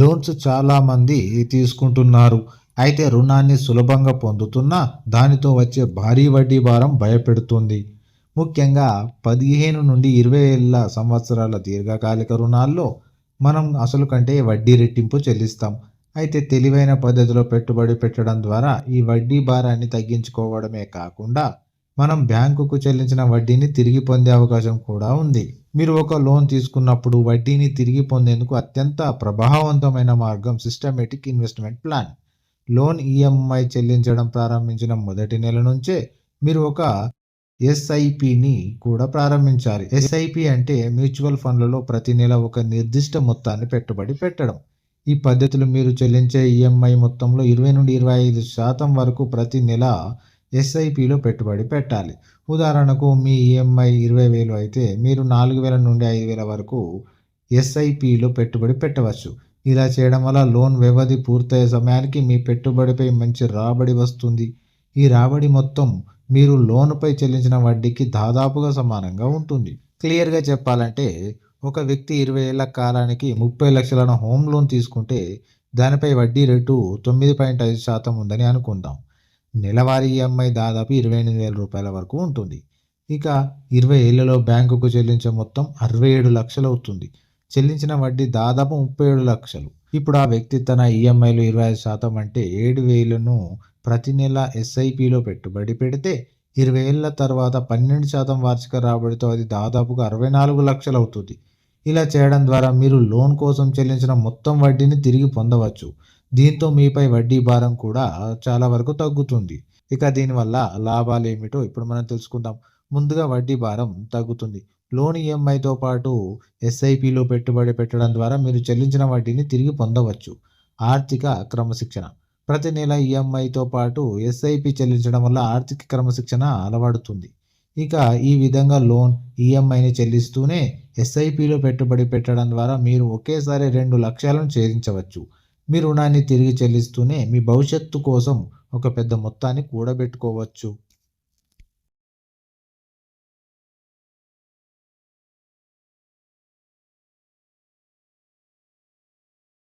Loans చాలామంది తీసుకుంటున్నారు. అయితే రుణాన్ని సులభంగా పొందుతున్నా దానితో వచ్చే భారీ వడ్డీ భారం భయపెడుతుంది. ముఖ్యంగా పదిహేను నుండి ఇరవై ఏళ్ళ సంవత్సరాల దీర్ఘకాలిక రుణాల్లో మనం అసలు కంటే వడ్డీ రెట్టింపు చెల్లిస్తాం. అయితే తెలివైన పద్ధతిలో పెట్టుబడి పెట్టడం ద్వారా ఈ వడ్డీ భారాన్ని తగ్గించుకోవడమే కాకుండా మనం బ్యాంకుకు చెల్లించిన వడ్డీని తిరిగి పొందే అవకాశం కూడా ఉంది. మీరు ఒక లోన్ తీసుకున్నప్పుడు వడ్డీని తిరిగి పొందేందుకు అత్యంత ప్రభావవంతమైన మార్గం systematic investment plan loan EMI చెల్లించడం ప్రారంభించిన మొదటి నెల నుంచే మీరు ఒక ఎస్ఐపిని కూడా ప్రారంభించాలి. ఎస్ఐపి అంటే మ్యూచువల్ ఫండ్లలో ప్రతి నెల ఒక నిర్దిష్ట మొత్తాన్ని పెట్టుబడి పెట్టడం. ఈ పద్ధతిలో మీరు చెల్లించే ఈఎంఐ మొత్తంలో ఇరవై నుండి ఇరవై ఐదు శాతం వరకు ప్రతి నెల ఎస్ఐపిలో పెట్టుబడి పెట్టాలి. ఉదాహరణకు మీ ఈఎంఐ ఇరవై వేలు అయితే మీరు నాలుగు వేల నుండి ఐదు వేల వరకు ఎస్ఐపిలో పెట్టుబడి పెట్టవచ్చు. ఇలా చేయడం వల్ల లోన్ వ్యవధి పూర్తయ్యే సమయానికి మీ పెట్టుబడిపై మంచి రాబడి వస్తుంది. ఈ రాబడి మొత్తం మీరు లోనుపై చెల్లించిన వడ్డీకి దాదాపుగా సమానంగా ఉంటుంది. క్లియర్గా చెప్పాలంటే ఒక వ్యక్తి ఇరవై ఏళ్ళ కాలానికి ముప్పై లక్షలను హోమ్ లోన్ తీసుకుంటే దానిపై వడ్డీ రేటు తొమ్మిది పాయింట్ ఐదు శాతం ఉందని అనుకుందాం. నెలవారీ ఈఎంఐ దాదాపు ఇరవై ఎనిమిది వేల రూపాయల వరకు ఉంటుంది. ఇక ఇరవై ఏళ్ళలో బ్యాంకుకు చెల్లించే మొత్తం అరవై ఏడు లక్షలు అవుతుంది. చెల్లించిన వడ్డీ దాదాపు ముప్పై ఏడు లక్షలు. ఇప్పుడు ఆ వ్యక్తి తన ఈఎంఐలు ఇరవై ఐదు శాతం అంటే ఏడు వేలను ప్రతి నెల ఎస్ఐపిలో పెట్టుబడి పెడితే ఇరవై ఏళ్ళ తర్వాత పన్నెండు శాతం వార్షిక రాబడితో అది దాదాపుగా అరవై నాలుగు లక్షలు అవుతుంది. ఇలా చేయడం ద్వారా మీరు లోన్ కోసం చెల్లించిన మొత్తం వడ్డీని తిరిగి పొందవచ్చు. దీంతో మీపై వడ్డీ భారం కూడా చాలా వరకు తగ్గుతుంది. ఇక దీనివల్ల లాభాలు ఏమిటో ఇప్పుడు మనం తెలుసుకుందాం. ముందుగా వడ్డీ భారం తగ్గుతుంది. లోన్ ఈఎంఐతో పాటు ఎస్ఐపిలో పెట్టుబడి పెట్టడం ద్వారా మీరు చెల్లించిన వడ్డీని తిరిగి పొందవచ్చు. ఆర్థిక క్రమశిక్షణ. ప్రతి నెల ఈఎంఐతో పాటు ఎస్ఐపి చెల్లించడం వల్ల ఆర్థిక క్రమశిక్షణ అలవాడుతుంది. ఇక ఈ విధంగా లోన్ ఈఎంఐని చెల్లిస్తూనే ఎస్ఐపిలో పెట్టుబడి పెట్టడం ద్వారా మీరు ఒకేసారి రెండు లక్ష్యాలను చేరించవచ్చు. మీ రుణాన్ని తిరిగి చెల్లిస్తూనే మీ భవిష్యత్తు కోసం ఒక పెద్ద మొత్తాన్ని కూడబెట్టుకోవచ్చు.